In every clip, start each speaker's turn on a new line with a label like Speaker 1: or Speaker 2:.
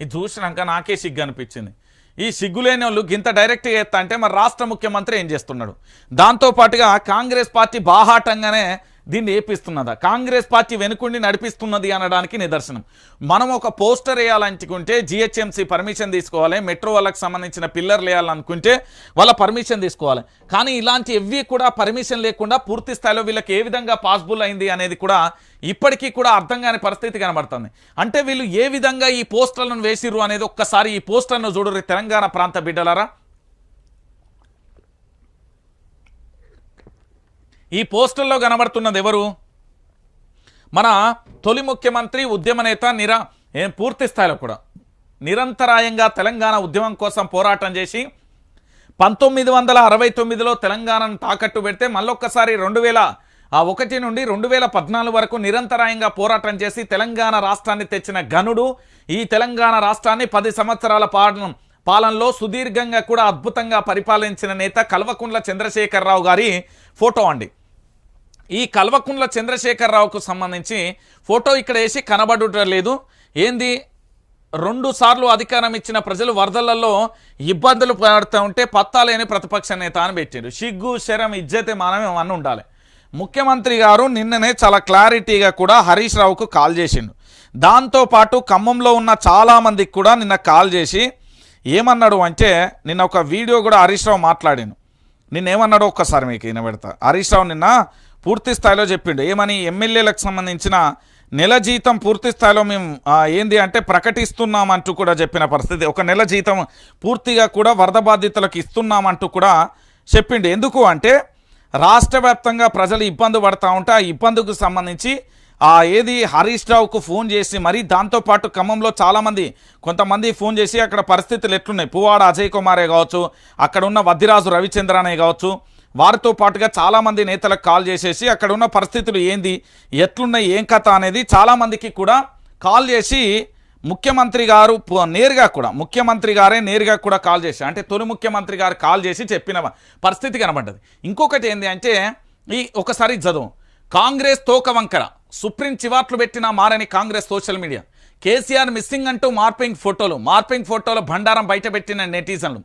Speaker 1: ఇది చూసినాక నాకే సిగ్గు అనిపించింది ఈ సిగ్గులేని వాళ్ళు గింత డైరెక్ట్గా ఎత్తా అంటే మరి రాష్ట్ర ముఖ్యమంత్రి ఏం చేస్తున్నాడు? దాంతో పాటుగా కాంగ్రెస్ పార్టీ బాహాటంగానే దీన్ని ఏపిస్తున్నదా? కాంగ్రెస్ పార్టీ వెనుకుండి నడిపిస్తున్నది అనడానికి నిదర్శనం. మనం ఒక పోస్టర్ వేయాలనుకుంటే జిహెచ్ఎంసీ పర్మిషన్ తీసుకోవాలి మెట్రో వాళ్ళకి సంబంధించిన పిల్లర్లు వేయాలనుకుంటే వాళ్ళ పర్మిషన్ తీసుకోవాలి. కానీ ఇలాంటి ఎవ్వి కూడా పర్మిషన్ లేకుండా పూర్తి స్థాయిలో వీళ్ళకి ఏ విధంగా పాసిబుల్ అయింది అనేది కూడా ఇప్పటికీ కూడా అర్థం కాని పరిస్థితి కనబడుతుంది. అంటే వీళ్ళు ఏ విధంగా ఈ పోస్టర్లను వేసిర్రు అనేది ఒక్కసారి ఈ పోస్టర్ను చూడరు తెలంగాణ ప్రాంత బిడ్డలారా. ఈ పోస్టర్లో కనబడుతున్నది ఎవరు? మన తొలి ముఖ్యమంత్రి ఉద్యమ నేత నిరా ఏం పూర్తి స్థాయిలో కూడా. నిరంతరాయంగా తెలంగాణ ఉద్యమం కోసం పోరాటం చేసి పంతొమ్మిది వందల అరవై తొమ్మిదిలో తెలంగాణను తాకట్టు పెడితే మళ్ళొక్కసారి రెండు వేల ఆ ఒకటి నుండి రెండు వేల పద్నాలుగు వరకు నిరంతరాయంగా పోరాటం చేసి తెలంగాణ రాష్ట్రాన్ని తెచ్చిన గనుడు ఈ తెలంగాణ రాష్ట్రాన్ని పది సంవత్సరాల పాలన పాలనలో సుదీర్ఘంగా కూడా అద్భుతంగా పరిపాలించిన నేత కల్వకుంట్ల చంద్రశేఖరరావు గారి ఫోటో అండి. ఈ కల్వకుండ్ల చంద్రశేఖరరావుకు సంబంధించి ఫోటో ఇక్కడ వేసి కనబడుట లేదు ఏంది? రెండు సార్లు అధికారం ఇచ్చిన ప్రజలు వరదలలో ఇబ్బందులు పడుతూ ఉంటే పత్తాలేని ప్రతిపక్ష నేత అని పెట్టారు సిగ్గు శరం ఇజ్జతే మానమే అన్నీ ఉండాలి. ముఖ్యమంత్రి గారు నిన్ననే చాలా క్లారిటీగా కూడా హరీష్ రావుకు కాల్ చేసిండు. దాంతోపాటు ఖమ్మంలో ఉన్న చాలామందికి కూడా నిన్న కాల్ చేసి ఏమన్నాడు అంటే నిన్న ఒక వీడియో కూడా హరీష్ రావు మాట్లాడాను నిన్నేమన్నాడో ఒక్కసారి మీకు వినబెడతా. హరీష్ రావు నిన్న పూర్తి స్థాయిలో చెప్పిండు. ఏమని? ఎమ్మెల్యేలకు సంబంధించిన నెల జీతం పూర్తి స్థాయిలో మేము ఏంది అంటే ప్రకటిస్తున్నామంటూ కూడా చెప్పిన పరిస్థితి. ఒక నెల జీతం పూర్తిగా కూడా వరద బాధితులకు ఇస్తున్నామంటూ కూడా చెప్పిండు. ఎందుకు అంటే రాష్ట్ర వ్యాప్తంగా ప్రజలు ఇబ్బంది పడతా ఉంటే ఆ ఇబ్బందికి సంబంధించి ఆ ఏది హరీష్ రావుకు ఫోన్ చేసి మరీ దాంతోపాటు ఖమ్మంలో చాలామంది కొంతమంది ఫోన్ చేసి అక్కడ పరిస్థితులు ఎట్లున్నాయి? పువ్వాడ అజయ్ కుమారే కావచ్చు అక్కడ ఉన్న వద్దిరాజు రవిచంద్రనే కావచ్చు వారితో పాటుగా చాలామంది నేతలకు కాల్ చేసేసి అక్కడ ఉన్న పరిస్థితులు ఏంది ఎట్లున్నాయి ఏం కథ అనేది చాలామందికి కూడా కాల్ చేసి ముఖ్యమంత్రి గారు నేరుగా కూడా ముఖ్యమంత్రి గారే నేరుగా కూడా కాల్ చేసి అంటే తొలి ముఖ్యమంత్రి గారు కాల్ చేసి చెప్పిన పరిస్థితి కనబడ్డది. ఇంకొకటి ఏంది అంటే ఈ ఒకసారి చదువు. కాంగ్రెస్ తోక వంకర. సుప్రీం చివాట్లు పెట్టిన మారని Congress social media. KCR missing అంటూ మార్పింగ్ ఫోటోలు మార్పింగ్ ఫోటోల బండారం బయటపెట్టిన నెటిజన్లు.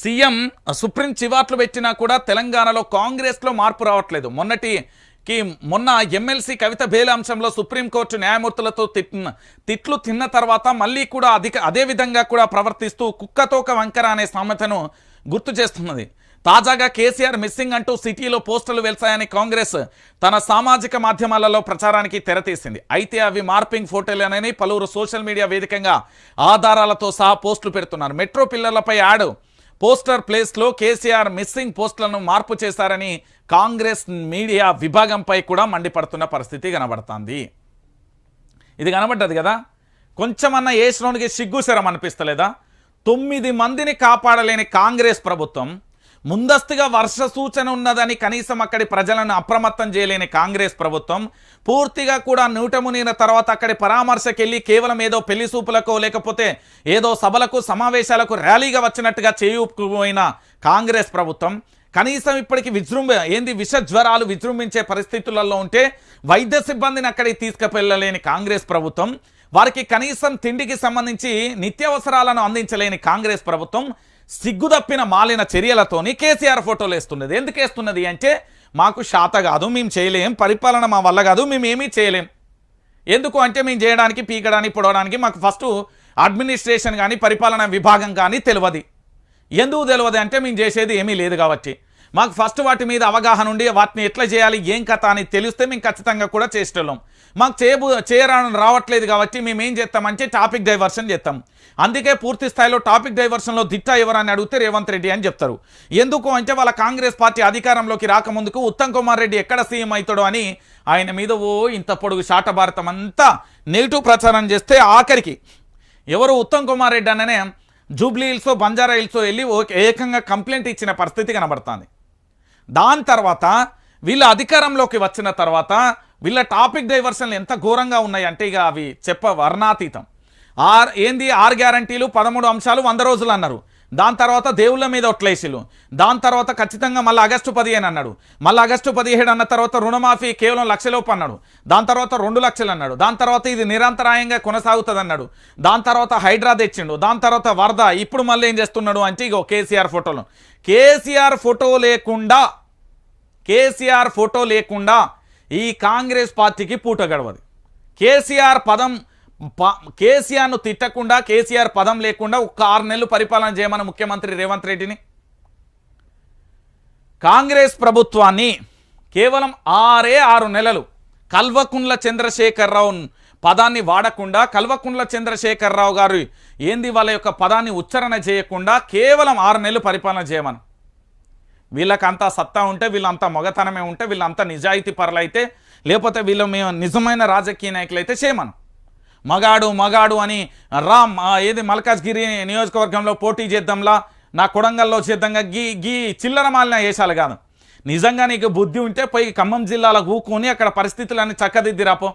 Speaker 1: సీఎం సుప్రీం చివాట్లు పెట్టినా కూడా తెలంగాణలో కాంగ్రెస్లో మార్పు రావట్లేదు. మొన్నటికి మొన్న ఎమ్మెల్సీ కవిత బేల అంశంలో సుప్రీంకోర్టు న్యాయమూర్తులతో తిట్టిన తిట్లు తిన్న తర్వాత మళ్ళీ కూడా అధిక అదే విధంగా కూడా ప్రవర్తిస్తూ కుక్కతోక వంకర అనే సామెతను గుర్తు చేస్తున్నది. తాజాగా కేసీఆర్ మిస్సింగ్ అంటూ సిటీలో పోస్టులు వెళ్తాయని కాంగ్రెస్ తన సామాజిక మాధ్యమాలలో ప్రచారానికి తెరతీసింది. అయితే అవి మార్పింగ్ ఫోటోలేనని పలువురు సోషల్ మీడియా వేదికగా ఆధారాలతో సహా పోస్టులు పెడుతున్నారు. మెట్రో పిల్లర్లపై యాడ్ పోస్టర్ ప్లేస్లో కేసీఆర్ మిస్సింగ్ పోస్టులను మార్పు చేశారని కాంగ్రెస్ మీడియా విభాగంపై కూడా మండిపడుతున్న పరిస్థితి కనబడుతుంది. ఇది కనబడ్డది కదా? కొంచెమన్నా ఏసులోనికి సిగ్గుశరం అనిపిస్తలేదా? తొమ్మిది మందిని కాపాడలేని కాంగ్రెస్ ప్రభుత్వం ముందస్తుగా వర్ష సూచన ఉన్నదని కనీసం అక్కడి ప్రజలను అప్రమత్తం చేయలేని కాంగ్రెస్ ప్రభుత్వం. పూర్తిగా కూడా నూట మునిగిన తర్వాత అక్కడి పరామర్శకెళ్ళి కేవలం ఏదో పెళ్ళి సూపులకో లేకపోతే ఏదో సభలకు సమావేశాలకు ర్యాలీగా వచ్చినట్టుగా చేయుకుపోయిన కాంగ్రెస్ ప్రభుత్వం. కనీసం ఇప్పటికి విజృంభ ఏంది విష జ్వరాలు విజృంభించే పరిస్థితులలో ఉంటే వైద్య సిబ్బందిని అక్కడికి తీసుకువెళ్ళలేని కాంగ్రెస్ ప్రభుత్వం. వారికి కనీసం తిండికి సంబంధించి నిత్యావసరాలను అందించలేని కాంగ్రెస్ ప్రభుత్వం. సిగ్గుదప్పిన మాలిన చర్యలతోని కేసీఆర్ ఫోటోలు వేస్తున్నది. ఎందుకు వేస్తున్నది అంటే మాకు శాత కాదు మేము చేయలేం పరిపాలన మా వల్ల కాదు మేము ఏమీ చేయలేం. ఎందుకు అంటే మేము చేయడానికి పీకడానికి పొడవడానికి మాకు ఫస్ట్ అడ్మినిస్ట్రేషన్ కానీ పరిపాలన విభాగం కానీ తెలియదు ఎందుకు తెలియదు అంటే మేము చేసేది ఏమీ లేదు కాబట్టి. మాకు ఫస్ట్ వాటి మీద అవగాహన ఉండి వాటిని ఎట్లా చేయాలి ఏం కథ అని తెలిస్తే మేము ఖచ్చితంగా కూడా చేసేటోళ్ళం. మాకు చేయబో చేయరాని రావట్లేదు కాబట్టి మేము ఏం చేస్తామంటే టాపిక్ డైవర్షన్ చేస్తాం. అందుకే పూర్తి స్థాయిలో టాపిక్ డైవర్షన్లో దిట్ట ఎవరని అడిగితే రేవంత్ రెడ్డి అని చెప్తారు. ఎందుకు అంటే వాళ్ళ కాంగ్రెస్ పార్టీ అధికారంలోకి రాకముందుకు ఉత్తమ్ కుమార్ రెడ్డి ఎక్కడ సీఎం అవుతాడో అని ఆయన మీద ఓ ఇంత పొడుగు శాట భారతం అంతా నెగిటివ్ ప్రచారం చేస్తే ఆఖరికి ఎవరు ఉత్తమ్ కుమార్ రెడ్డి అననే జూబ్లీ హిల్స్ బంజారా హిల్స్ వెళ్ళి ఏకంగా కంప్లైంట్ ఇచ్చిన పరిస్థితి కనబడుతుంది. దాని తర్వాత వీళ్ళ అధికారంలోకి వచ్చిన తర్వాత వీళ్ళ టాపిక్ డైవర్షన్లు ఎంత ఘోరంగా ఉన్నాయి అంటే ఇక అవి చెప్ప వర్ణాతీతం. ఆర్ ఏంది? ఆరు గ్యారంటీలు పదమూడు అంశాలు వంద రోజులు అన్నారు. దాని తర్వాత దేవుళ్ళ మీద ఒట్లేసిలు. దాని తర్వాత ఖచ్చితంగా మళ్ళీ ఆగస్టు పదిహేను అన్నాడు. మళ్ళీ ఆగస్టు పదిహేడు అన్న తర్వాత రుణమాఫీ కేవలం లక్షలోపు అన్నాడు. దాని తర్వాత రెండు లక్షలు అన్నాడు. దాని తర్వాత ఇది నిరంతరాయంగా కొనసాగుతుంది అన్నాడు దాని తర్వాత హైడ్రా తెచ్చిండు. దాని తర్వాత వరద. ఇప్పుడు మళ్ళీ ఏం చేస్తున్నాడు అంటే ఇగో కేసీఆర్ ఫోటోలు. కేసీఆర్ ఫోటో లేకుండా కేసీఆర్ ఫోటో లేకుండా ఈ కాంగ్రెస్ పార్టీకి పూట గడవదు. కేసీఆర్ పదం కేసీఆర్ను తిట్టకుండా కేసీఆర్ పదం లేకుండా ఒక ఆరు నెలలు పరిపాలన చేయమని ముఖ్యమంత్రి రేవంత్ రెడ్డిని. కాంగ్రెస్ ప్రభుత్వాన్ని కేవలం ఆరే ఆరు నెలలు కల్వకుండ్ల చంద్రశేఖరరావు పదాన్ని వాడకుండా కల్వకుండ్ల చంద్రశేఖరరావు గారు ఏంది వాళ్ళ యొక్క పదాన్ని ఉచ్చారణ చేయకుండా కేవలం ఆరు నెలలు పరిపాలన చేయమని. వీళ్ళకంతా సత్తా ఉంటే వీళ్ళంతా మొగతనమే ఉంటే వీళ్ళంతా నిజాయితీ పరులైతే లేకపోతే వీళ్ళు మేము నిజమైన రాజకీయ నాయకులు అయితే చేయమను. మగాడు మగాడు అని రామ్ ఏది మల్కాజ్గిరి నియోజకవర్గంలో పోటీ చేద్దాంలా నా కొడంగల్లో చేద్దాంగా గీ గీ చిల్లర మాలిన వేషాలు కాదు. నిజంగా నీకు బుద్ధి ఉంటే పోయి ఖమ్మం జిల్లాలో కూకొని అక్కడ పరిస్థితులన్నీ చక్కదిద్దిరాపో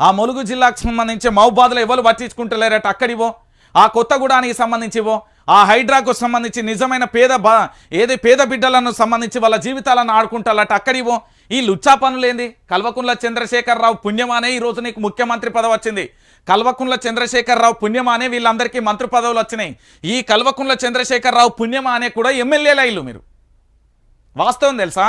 Speaker 1: ఆ ములుగు జిల్లాకు సంబంధించి మహబాద్లో ఎవరు పట్టించుకుంటలేరట అక్కడివో ఆ కొత్తగూడానికి సంబంధించివో ఆ హైడ్రాకు సంబంధించి నిజమైన పేద బా ఏది పేద బిడ్డలను సంబంధించి వాళ్ళ జీవితాలను ఆడుకుంటారట అక్కడివో ఈ లుచ్చా పనులేంది కల్వకుంట్ల చంద్రశేఖరరావు పుణ్యమానే ఈ రోజు నీకు ముఖ్యమంత్రి పదవి వచ్చింది. కల్వకుంట్ల చంద్రశేఖరరావు పుణ్యమానే వీళ్ళందరికీ మంత్రి పదవులు వచ్చినాయి. ఈ కల్వకుంట్ల చంద్రశేఖరరావు పుణ్యమానే కూడా ఎమ్మెల్యేల ఇల్లు మీరు. వాస్తవం తెలుసా?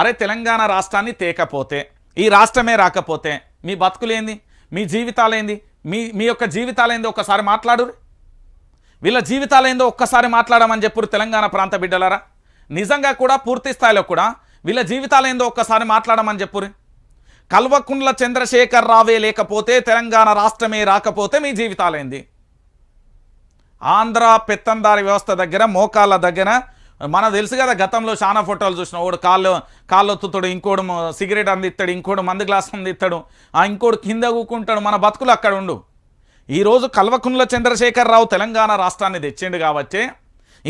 Speaker 1: అరే తెలంగాణ రాష్ట్రాన్ని తేకపోతే ఈ రాష్ట్రమే రాకపోతే మీ బతుకులేంది మీ జీవితాలేంది మీ మీ యొక్క జీవితాలేంది ఒక్కసారి మాట్లాడు వీళ్ళ జీవితాలేందో ఒక్కసారి మాట్లాడమని చెప్పారు తెలంగాణ ప్రాంత బిడ్డలారా. నిజంగా కూడా పూర్తి స్థాయిలో కూడా వీళ్ళ జీవితాలేందో ఒక్కసారి మాట్లాడమని చెప్పురి కల్వకుండ్ల చంద్రశేఖర్ రావే లేకపోతే తెలంగాణ రాష్ట్రమే రాకపోతే మీ జీవితాలేంది ఆంధ్ర పెత్తందారి వ్యవస్థ దగ్గర మోకాళ్ళ దగ్గర మనకు తెలుసు కదా గతంలో చాలా ఫోటోలు చూసిన ఒకడు కాళ్ళు కాళ్ళొత్తుతాడు ఇంకోడు సిగరెట్ అందిస్తాడు ఇంకోడు మందు గ్లాస్ అందిస్తాడు ఆ ఇంకోడు కింద కూకుంటాడు మన బతుకులు అక్కడ ఉండు. ఈరోజు కల్వకుంట్ల చంద్రశేఖరరావు తెలంగాణ రాష్ట్రాన్ని తెచ్చిండు కాబట్టి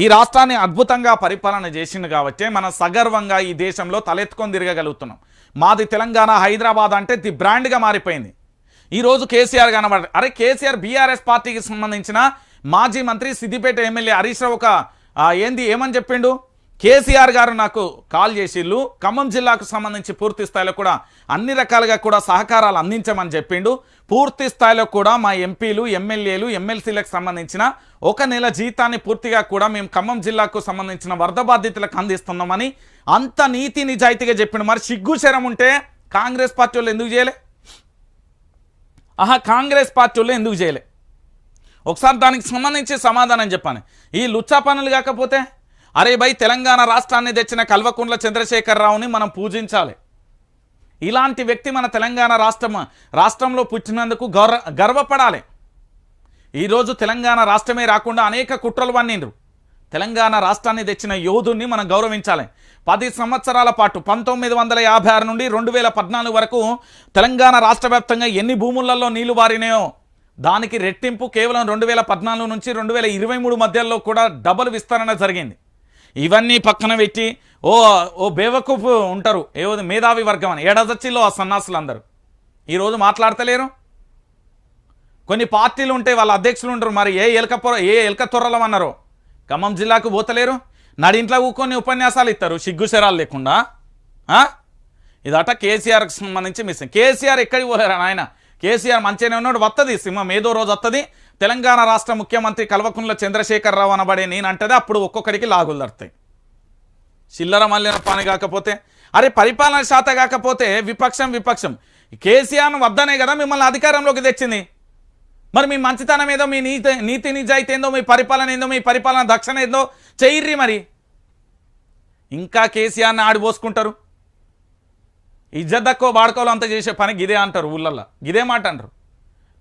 Speaker 1: ఈ రాష్ట్రాన్ని అద్భుతంగా పరిపాలన చేసిండు కాబట్టి మన సగర్వంగా ఈ దేశంలో తలెత్తుకొని తిరగగలుగుతున్నాం. మాది తెలంగాణ హైదరాబాద్ అంటే ది బ్రాండ్గా మారిపోయింది. ఈరోజు కేసీఆర్ కనబడ అరే కేసీఆర్ బీఆర్ఎస్ పార్టీకి సంబంధించిన మాజీ మంత్రి సిద్దిపేట ఎమ్మెల్యే హరీష్ రావు ఒక ఏంది ఏమని చెప్పిండు? కేసీఆర్ గారు నాకు కాల్ చేసిళ్ళు ఖమ్మం జిల్లాకు సంబంధించి పూర్తి స్థాయిలో కూడా అన్ని రకాలుగా కూడా సహకారాలు అందించమని చెప్పిండు. పూర్తి స్థాయిలో కూడా మా ఎంపీలు ఎమ్మెల్యేలు ఎమ్మెల్సీలకు సంబంధించిన ఒక నెల జీతాన్ని పూర్తిగా కూడా మేము ఖమ్మం జిల్లాకు సంబంధించిన వరద బాధితులకు అందిస్తున్నామని అంత నీతి నిజాయితీగా చెప్పిండు. మరి సిగ్గు శరం ఉంటే కాంగ్రెస్ పార్టీ వాళ్ళు ఎందుకు చేయలే? ఆహా కాంగ్రెస్ పార్టీ వాళ్ళు ఎందుకు చేయలే? ఒకసారి దానికి సంబంధించి సమాధానం చెప్పాను ఈ లుచ్చా పనులు కాకపోతే అరే భయ్ తెలంగాణ రాష్ట్రాన్ని తెచ్చిన కల్వకుంట్ల చంద్రశేఖరరావుని మనం పూజించాలి. ఇలాంటి వ్యక్తి మన తెలంగాణ రాష్ట్రం రాష్ట్రంలో పుట్టినందుకు గౌర గర్వపడాలి. ఈరోజు తెలంగాణ రాష్ట్రమే రాకుండా అనేక కుట్రలు పన్నిండ్రు తెలంగాణ రాష్ట్రాన్ని తెచ్చిన యోధుని మనం గౌరవించాలి. పది సంవత్సరాల పాటు పంతొమ్మిది వందల యాభై ఆరు నుండి రెండు వేల పద్నాలుగు వరకు తెలంగాణ రాష్ట్ర వ్యాప్తంగా ఎన్ని భూములలో నీళ్ళు వారినాయో దానికి రెట్టింపు కేవలం రెండు వేల పద్నాలుగు నుంచి రెండు వేల ఇరవై మూడు మధ్యలో కూడా డబుల్ విస్తరణ జరిగింది. ఇవన్నీ పక్కన పెట్టి ఓ ఓ బేవకూపు ఉంటారు. ఏవో మేధావి వర్గం అని. ఏడాదచ్చిలో ఆ సన్నాసులు అందరూ ఈరోజు మాట్లాడతలేరు? కొన్ని పార్టీలు ఉంటే వాళ్ళ అధ్యక్షులు ఉంటారు. మరి ఏ ఎలక పొర ఏ ఎలక తొర్రలం అన్నారు? ఖమ్మం జిల్లాకు పోతలేరు? నడింట్లో కూకొని ఉపన్యాసాలు ఇస్తారు. సిగ్గుశరాలు లేకుండా. ఇదట కేసీఆర్కి సంబంధించి మిస్ కేసీఆర్ ఎక్కడికి పోలేరు నాయన? కేసీఆర్ మంచిగానే ఉన్నాడు. వస్తుంది సింహం ఏదో రోజు వస్తుంది తెలంగాణ రాష్ట్ర ముఖ్యమంత్రి కల్వకుంట్ల చంద్రశేఖరరావు అనబడే నేనంటది అప్పుడు ఒక్కొక్కడికి లాగులు దడతాయి చిల్లర మల్లిన పని కాకపోతే అరే పరిపాలన శాత కాకపోతే విపక్షం విపక్షం. కేసీఆర్ను వద్దనే కదా మిమ్మల్ని అధికారంలోకి తెచ్చింది. మరి మీ మంచితనం ఏదో మీ నీతి నీతి నిజాయితీ ఏందో మీ పరిపాలన ఏందో మీ పరిపాలన దక్షణ ఏందో చెయ్యిర్రి మరి. ఇంకా కేసీఆర్ని ఆడిపోసుకుంటారు ఇజ్జత్ తక్కువ బాడకోలు చేసే పని గిదే అంటారు ఊళ్ళల్లో. గిదే మాట అంటారు.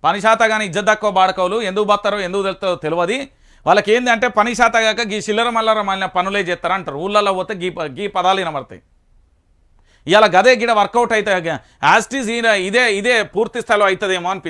Speaker 1: పని శాత కానీ ఇజ్జత్ తక్కువ బాడకవులు ఎందుకు బతారో ఎందుకు తెలుస్తారో తెలియదు వాళ్ళకి ఏంది అంటే పని శాత కాక గీ చిల్లర మల్లర మళ్ళీ పనులే చేస్తారు అంటారు ఊళ్ళల్లో పోతే గీ గీ పదాలు వినబడతాయి. ఇలా గదే గిడ వర్కౌట్ అయితే యాస్టీజ్ ఇదే ఇదే పూర్తి స్థాయిలో అవుతుందేమో అనిపిస్తుంది